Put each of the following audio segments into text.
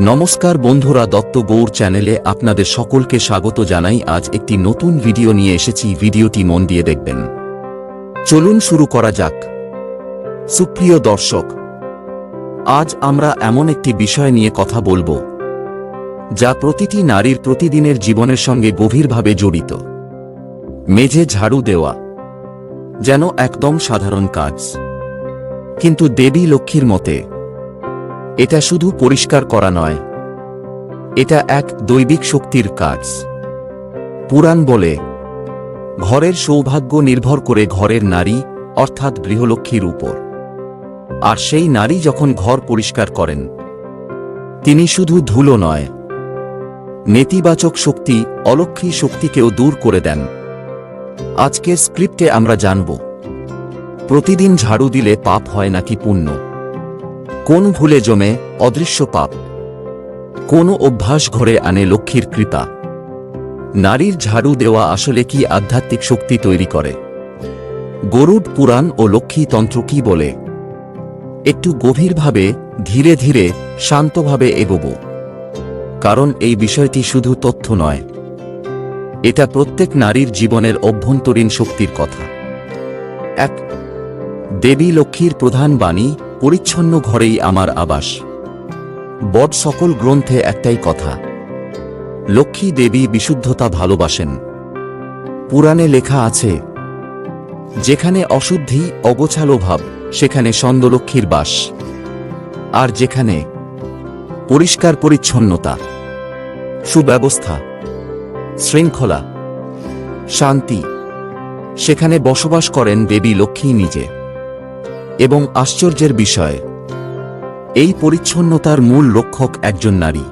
নমস্কার বন্ধুরা দত্ত গৌর চ্যানেলে আপনাদের সকলকে স্বাগত জানাই। আজ একটি নতুন ভিডিও নিয়ে এসেছি। ভিডিওটি মন দিয়ে দেখবেন। চলুন শুরু করা যাক। সুপ্রিয় দর্শক, আজ আমরা এমন একটি বিষয় নিয়ে কথা বলব, যা প্রতিটি নারীর প্রতিদিনের জীবনের সঙ্গে গভীরভাবে জড়িত। মেঝে ঝাড়ু দেওয়া, যেন একদম সাধারণ কাজ। কিন্তু দেবী লক্ষ্মীর মতে এটা শুধু পরিষ্কার করা নয়। এটা এক দৈবিক শক্তির কাজ। পুরাণ বলে, ঘরের সৌভাগ্য নির্ভর করে ঘরের নারী, অর্থাৎ গৃহলক্ষ্মীর উপর। আর সেই নারী যখন ঘর পরিষ্কার করেন, তিনি শুধু ধুলো নয়, নেতিবাচক শক্তি অলক্ষী শক্তিকেও দূর করে দেন। আজকের স্ক্রিপ্টে আমরা জানব, প্রতিদিন ঝাড়ু দিলে পাপ হয় নাকি পুণ্য? কোন ভুলে জমে অদৃশ্য পাপ? কোন অভ্যাস ঘরে আনে লক্ষ্মীর কৃপা? নারীর ঝাড়ু দেওয়া আসলে কি আধ্যাত্মিক শক্তি তৈরি করে? গরুড পুরাণ ও লক্ষ্মী তন্ত্র কি বলে? একটু গভীরভাবে, ধীরে ধীরে, শান্তভাবে এগোব। কারণ এই বিষয়টি শুধু তথ্য নয়। এটা প্রত্যেক নারীর জীবনের অভ্যন্তরীণ শক্তির কথা। এক, দেবী লক্ষ্মীর প্রধান বাণী পরিচ্ছন্ন ঘরেই আমার আবাস। বট সকল গ্রন্থে একটাই কথা। লক্ষ্মী দেবী বিশুদ্ধতা ভালোবাসেন। পুরাণে লেখা আছে, যেখানে অশুদ্ধি, অগোছালো ভাব, সেখানে সন্দলক্ষ্মীর বাস। আর যেখানে পরিষ্কার পরিচ্ছন্নতা, সুব্যবস্থা, শৃঙ্খলা, শান্তি, সেখানে বসবাস করেন দেবী লক্ষ্মী নিজে। এবং আশ্চর্যের বিষয়, এই পরিচ্ছন্নতার মূল রক্ষক একজন নারী।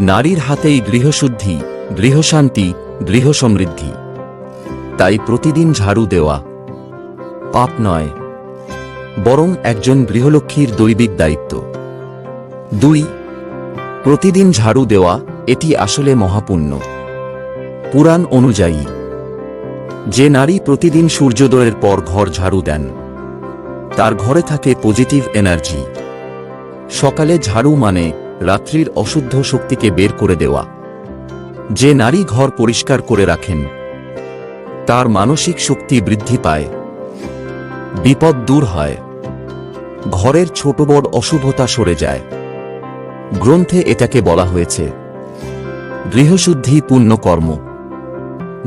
নারীর হাতেই গৃহশুদ্ধি, গৃহশান্তি গৃহ সমৃদ্ধি তাই প্রতিদিন ঝাড়ু দেওয়া পাপ নয়, বরং একজন গৃহলক্ষ্মীর দৈবিক দায়িত্ব। দুই, প্রতিদিন ঝাড়ু দেওয়া, এটি আসলে মহাপুণ্য। পুরাণ অনুযায়ী, যে নারী প্রতিদিন সূর্যোদয়ের পর ঘর ঝাড়ু দেন তার ঘরে থাকে পজিটিভ এনার্জি সকালে ঝাড়ু মানে রাত্রির অশুদ্ধ শক্তিকে বের করে দেওয়া। যে নারী ঘর পরিষ্কার করে রাখেন, তার মানসিক শক্তি বৃদ্ধি পায়। বিপদ দূর হয়। ঘরের ছোট বড় অশুভতা সরে যায়। গ্রন্থে এটাকে বলা হয়েছে, গৃহশুদ্ধি পূর্ণ কর্ম,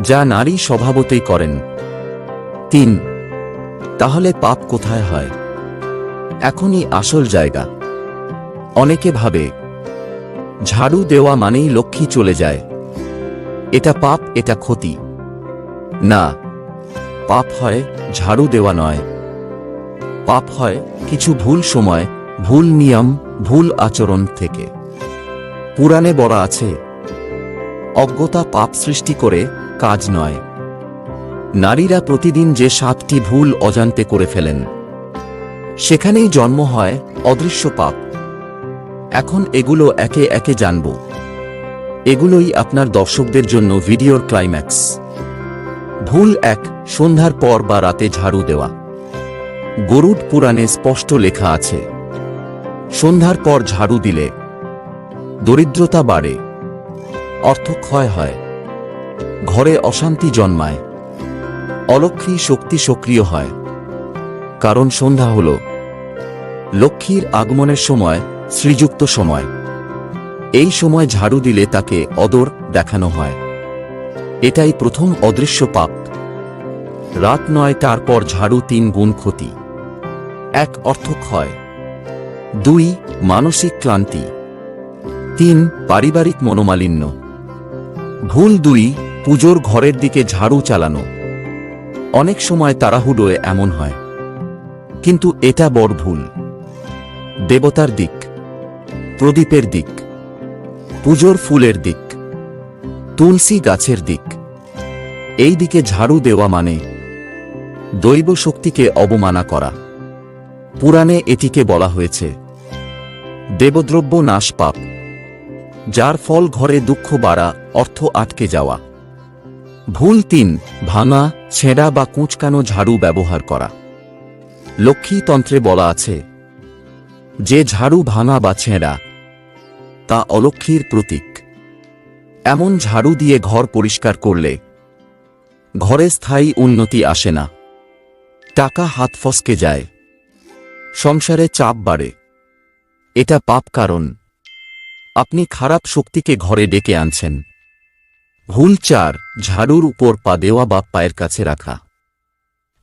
যা নারী স্বভাবতই করেন। তিন তাহলে পাপ কোথায় হয়? এখনই আসল জায়গা। অনেকে ভাবে, ঝাড়ু দেওয়া মানেই লক্ষ্মী চলে যায়। এটা পাপ, এটা ক্ষতি। না, পাপ হয় ঝাড়ু দেওয়া নয়। পাপ হয় কিছু ভুল সময়, ভুল নিয়ম, ভুল আচরণ থেকে। পুরাণে বলা আছে, অজ্ঞতা পাপ সৃষ্টি করে কাজ নয়। নারীরা প্রতিদিন যে সাতটি ভুল অজান্তে করে ফেলেন, সেখানেই জন্ম হয় অদৃশ্য পাপ। এখন এগুলো একে একে জানব। এগুলোই আপনার দর্শকদের জন্য ভিডিওর ক্লাইম্যাক্স। ভুল এক, সন্ধ্যার পর বা রাতে ঝাড়ু দেওয়া। গরুড পুরাণে স্পষ্ট লেখা আছে, সন্ধ্যার পর ঝাড়ু দিলে দরিদ্রতা বাড়ে, অর্থক্ষয় হয়, ঘরে অশান্তি জন্মায়। অলক্ষ্মী শক্তি সক্রিয় হয়। কারণ সন্ধ্যা হল। লক্ষ্মীর আগমনের সময়, শ্রীযুক্ত সময়। এই সময় ঝাড়ু দিলে তাকে অদর দেখানো হয়। এটাই প্রথম অদৃশ্য পাপ। রাত নয় তারপর ঝাড়ু তিন গুণ ক্ষতি। এক অর্থ অর্থক্ষয়। দুই, মানসিক ক্লান্তি। তিন, পারিবারিক মনোমালিন্য। ভুল দুই, পুজোর ঘরের দিকে ঝাড়ু চালানো। অনেক সময় তাড়াহুড়োয় এমন হয়। কিন্তু এটা বড় ভুল। দেবতার দিক, প্রদীপের দিক, পুজোর ফুলের দিক, তুলসী গাছের দিক, এই দিকে ঝাড়ু দেওয়া মানে দৈব শক্তিকে অবমানা করা। পুরাণে এটিকে বলা হয়েছে দেবদ্রব্য নাশ পাপ, যার ফল ঘরে দুঃখ বাড়া, অর্থ আটকে যাওয়া। ভুল তিন, ভাঙা, ছেঁড়া বা কুঁচকানো ঝাড়ু ব্যবহার করা। লক্ষ্মী তন্ত্রে বলা আছে, যে ঝাড়ু ভাঙা বা ছেঁড়া, তা অলক্ষীর প্রতীক। এমন ঝাড়ু দিয়ে ঘর পরিষ্কার করলে ঘরে স্থায়ী উন্নতি আসে না। টাকা হাত ফসকে যায়, সংসারে চাপ বাড়ে। এটা পাপ কারণ। আপনি খারাপ শক্তিকে ঘরে ডেকে আনছেন। ভুল চার ঝাড়ুর উপর পা দেওয়া বা পায়ের কাছে রাখা।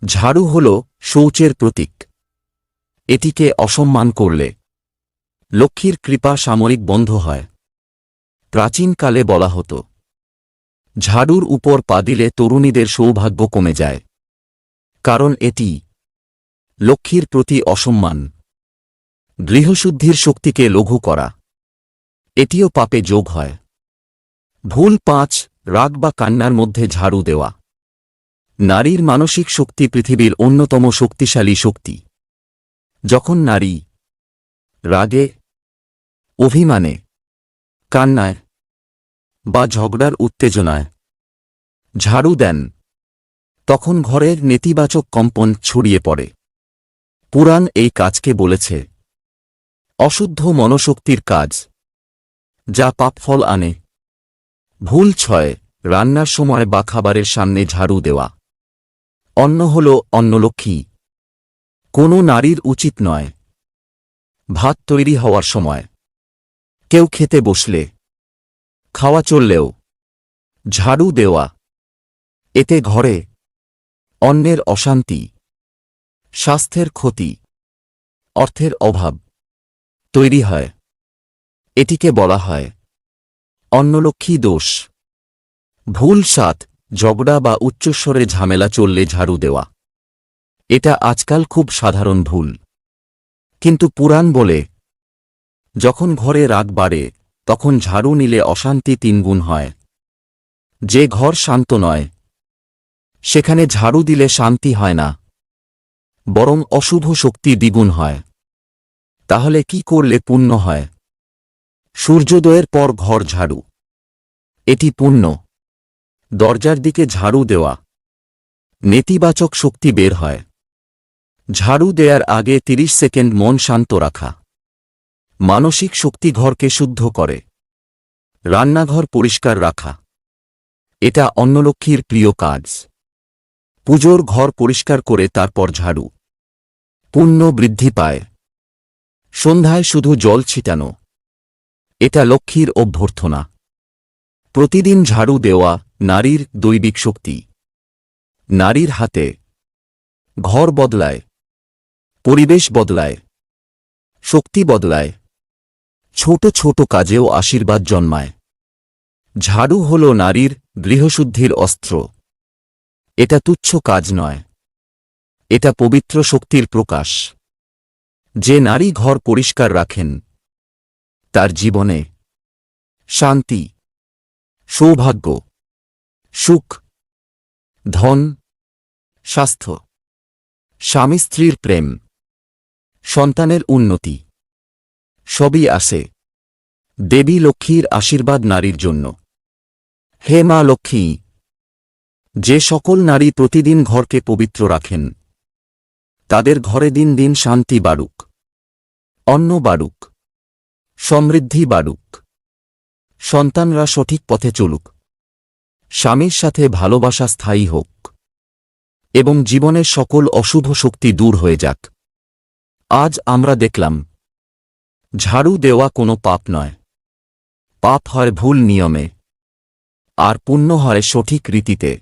ঝাড়ু হল শৌচের প্রতীক। এটিকে অসম্মান করলে। লক্ষ্মীর কৃপা সামরিক বন্ধ হয়। প্রাচীনকালে বলা হতো, ঝাড়ুর উপর পা দিলে তরুণীদের সৌভাগ্য কমে যায়। কারণ এটি লক্ষ্মীর প্রতি অসম্মান। গৃহশুদ্ধির শক্তিকে লঘু করা। এটিও পাপে যোগ হয়। ভুল পাঁচ রাগ বা কান্নার মধ্যে ঝাড়ু দেওয়া। নারীর মানসিক শক্তি পৃথিবীর অন্যতম শক্তিশালী শক্তি। যখন নারী রাগে, অভিমানে, কান্নায় বা ঝগড়ার উত্তেজনায় ঝাড়ু দেন, তখন ঘরের নেতিবাচক কম্পন ছড়িয়ে পড়ে। পুরাণ এই কাজকে বলেছে, অশুদ্ধ মনশক্তির কাজ, যা পাপফল আনে। ভুল ছয়, রান্নার সময় বা খাবারের সামনে ঝাড়ু দেওয়া। অন্ন হল অন্নলক্ষ্মী কোনো নারীর উচিত নয়। ভাত তৈরি হওয়ার সময়। কেউ খেতে বসলে। খাওয়া চললেও। ঝাড়ু দেওয়া। এতে ঘরে। অন্যের অশান্তি। স্বাস্থ্যের ক্ষতি। অর্থের অভাব। তৈরি হয়। এটিকে বলা হয় অন্নলক্ষ্মী দোষ। ভুল সাত ঝগড়া বা উচ্চস্বরে ঝামেলা চললে ঝাড়ু দেওয়া। এটা আজকাল খুব সাধারণ ভুল। কিন্তু পুরাণ বলে, যখন ঘরে রাগ বাড়ে, তখন ঝাড়ু নিলে অশান্তি তিনগুণ হয়। যে ঘর শান্ত নয়, সেখানে ঝাড়ু দিলে শান্তি হয় না। বরং অশুভ শক্তি দ্বিগুণ হয়। তাহলে কি করলে পুণ্য হয়? সূর্যোদয়ের পর ঘর ঝাড়ু। এটি পুণ্য দরজার দিকে ঝাড়ু দেওয়া। নেতিবাচক শক্তি বের হয়। ঝাড়ু দেয়ার আগে ৩০ সেকেন্ড মন শান্ত রাখা। মানসিক শক্তি ঘরকে শুদ্ধ করে। রান্নাঘর পরিষ্কার রাখা। এটা অন্নলক্ষ্মীর প্রিয় কাজ। পুজোর ঘর পরিষ্কার করে তারপর ঝাড়ু। পুণ্য বৃদ্ধি পায়। সন্ধ্যায় শুধু জল ছিটানো। এটা লক্ষ্মীর অভ্যর্থনা। প্রতিদিন ঝাড়ু দেওয়া নারীর দৈবিক শক্তি। নারীর হাতে ঘর বদলায়, পরিবেশ বদলায়, শক্তি বদলায়, ছোট ছোট কাজেও আশীর্বাদ জন্মায়। ঝাড়ু হল নারীর গৃহশুদ্ধির অস্ত্র। এটা তুচ্ছ কাজ নয়। এটা পবিত্র শক্তির প্রকাশ। যে নারী ঘর পরিষ্কার রাখেন তার জীবনে। শান্তি, সৌভাগ্য, সুখ, ধন, স্বাস্থ্য, স্বামী স্ত্রীর প্রেম, সন্তানের উন্নতি, সবই আসে দেবী লক্ষ্মীর আশীর্বাদ নারীর জন্য। হে মা লক্ষ্মী, যে সকল নারী প্রতিদিন ঘরকে পবিত্র রাখেন, তাদের ঘরে দিন দিন শান্তি বাড়ুক, অন্ন বাড়ুক। সমৃদ্ধি বাড়ুক। সন্তানরা সঠিক পথে চলুক। স্বামীর সাথে ভালোবাসা স্থায়ী হোক। এবং জীবনের সকল অশুভ শক্তি দূর হয়ে যাক। আজ আমরা দেখলাম, ঝাড়ু দেওয়া কোনো পাপ নয়। পাপ হয় ভুল নিয়মে, আর পুণ্য হয় সঠিক রীতিতে।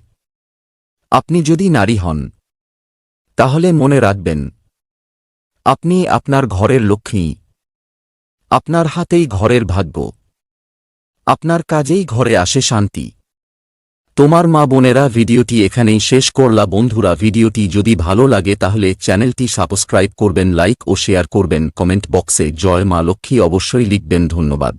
আপনি যদি নারী হন, তাহলে মনে রাখবেন, আপনি আপনার ঘরের লক্ষ্মী। আপনার হাতেই ঘরের ভাগ্য। আপনার কাজেই ঘরে আসে শান্তি। তোমার মা বোনেরা ভিডিওটি এখানেই শেষ করলা। বন্ধুরা, ভিডিওটি যদি ভালো লাগে তাহলে চ্যানেলটি সাবস্ক্রাইব করবেন, লাইক ও শেয়ার করবেন। কমেন্ট বক্সে জয় মা লক্ষ্মী অবশ্যই লিখবেন। ধন্যবাদ।